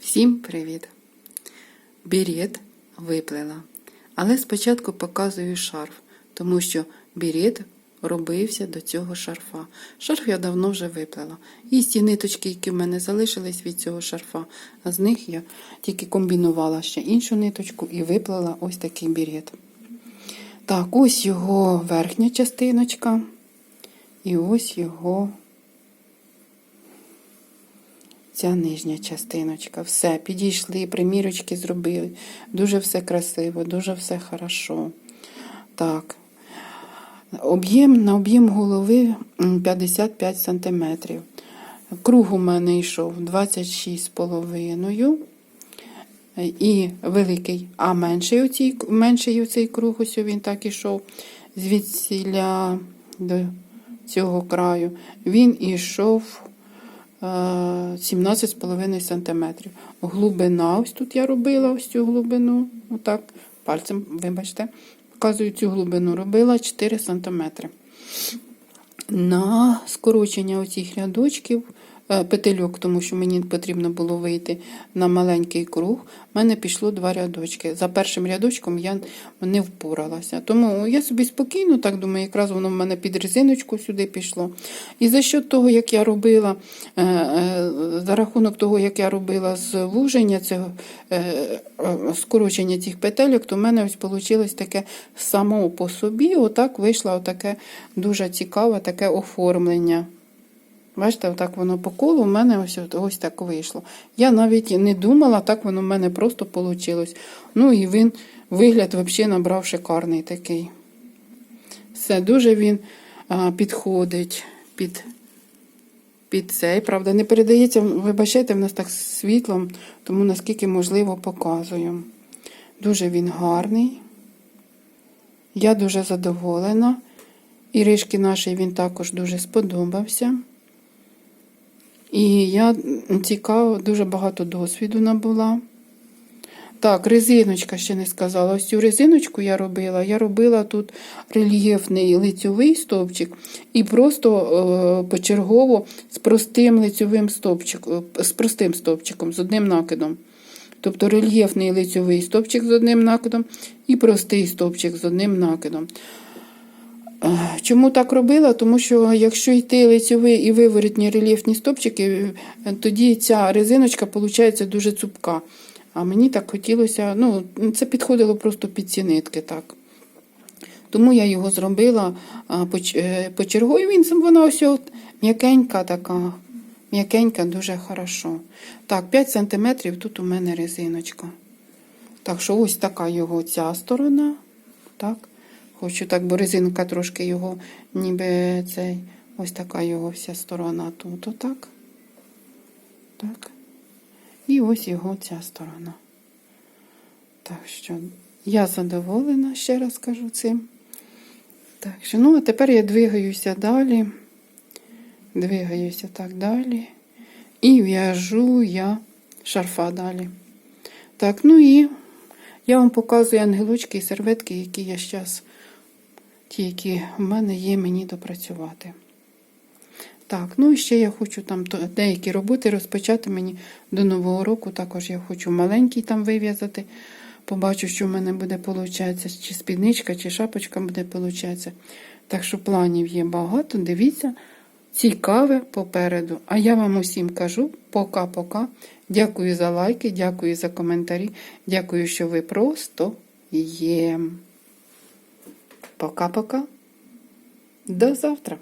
Всім привіт! Бірет виплела. Але спочатку показую шарф, тому що бірет робився до цього шарфа. Шарф я давно вже виплела. І ті ниточки, які в мене залишились від цього шарфа, а з них я тільки комбінувала ще іншу ниточку і виплела ось такий бірет. Так, ось його верхня частиночка. І ось його ця нижня частиночка. Все, підійшли, примірочки зробили. Дуже все красиво, дуже все хорошо. Так. Об'єм на об'єм голови 55 см. Круг у мене йшов 26,5 і великий, а менший оцій, менший оцей круг, ось він так ішов звідсіля до цього краю. Він ішов 17,5 см. Глибина, ось тут я робила ось цю глибину, отак, пальцем, вибачте, показую цю глибину, робила 4 см. На скорочення оцих рядочків, петельок, тому що мені потрібно було вийти на маленький круг, в мене пішло два рядочки. За першим рядочком я не впоралася. Тому я собі спокійно так думаю, якраз воно в мене під резиночку сюди пішло. І за що того, як я робила, е, е, за рахунок того, як я робила звуження цього е, е, скорочення цих петельок, то в мене ось вийшло таке само по собі. Отак вийшло отаке дуже цікаве таке оформлення. Бачите, отак воно по колу в мене ось, ось так вийшло. Я навіть не думала, так воно в мене просто вийшло. Ну і він вигляд взагалі набрав шикарний такий. Все, дуже він а, підходить під, під цей. Правда, не передається, вибачайте, в нас так світлом, тому наскільки можливо показую. Дуже він гарний. Я дуже задоволена. Іришки нашій він також дуже сподобався. І я цікаво, дуже багато досвіду набула. Так, резиночка ще не сказала. Ось цю резиночку я робила. Я робила тут рельєфний лицьовий стовпчик і просто е, почергово з простим лицьовим стовпчиком, з простим стовпчиком, з одним накидом. Тобто рельєфний лицьовий стовпчик з одним накидом і простий стовпчик з одним накидом. Е, Чому так робила? Тому що якщо йти лицьовий і виворотні рельєфні стопчики, е, тоді ця резиночка виходить дуже цупка. А мені так хотілося, ну, це підходило просто під ці нитки. так. Тому я його зробила а, поч- е, почергою. Він вона ось м'якенька така, м'якенька, дуже хорошо. Так, 5 см тут у мене резиночка. Так що ось така його ця сторона. Так. Хочу так, бо резинка трошки його, ніби цей, ось така його вся сторона тут, отак. Так. І ось його ця сторона. Так що я задоволена, ще раз кажу цим. Так що, ну, а тепер я двигаюся далі. Двигаюся так далі. І в'яжу я шарфа далі. Так, ну і я вам показую ангелочки і серветки, які я зараз, ті, які в мене є, мені допрацювати. Так, ну і ще я хочу там деякі роботи розпочати мені до Нового року. Також я хочу маленький там вив'язати. Побачу, що в мене буде получатися, чи спідничка, чи шапочка буде получатися. Так що планів є багато. Дивіться, цікаве попереду. А я вам усім кажу пока-пока. Дякую за лайки, дякую за коментарі. Дякую, що ви просто є. Пока-пока. До завтра.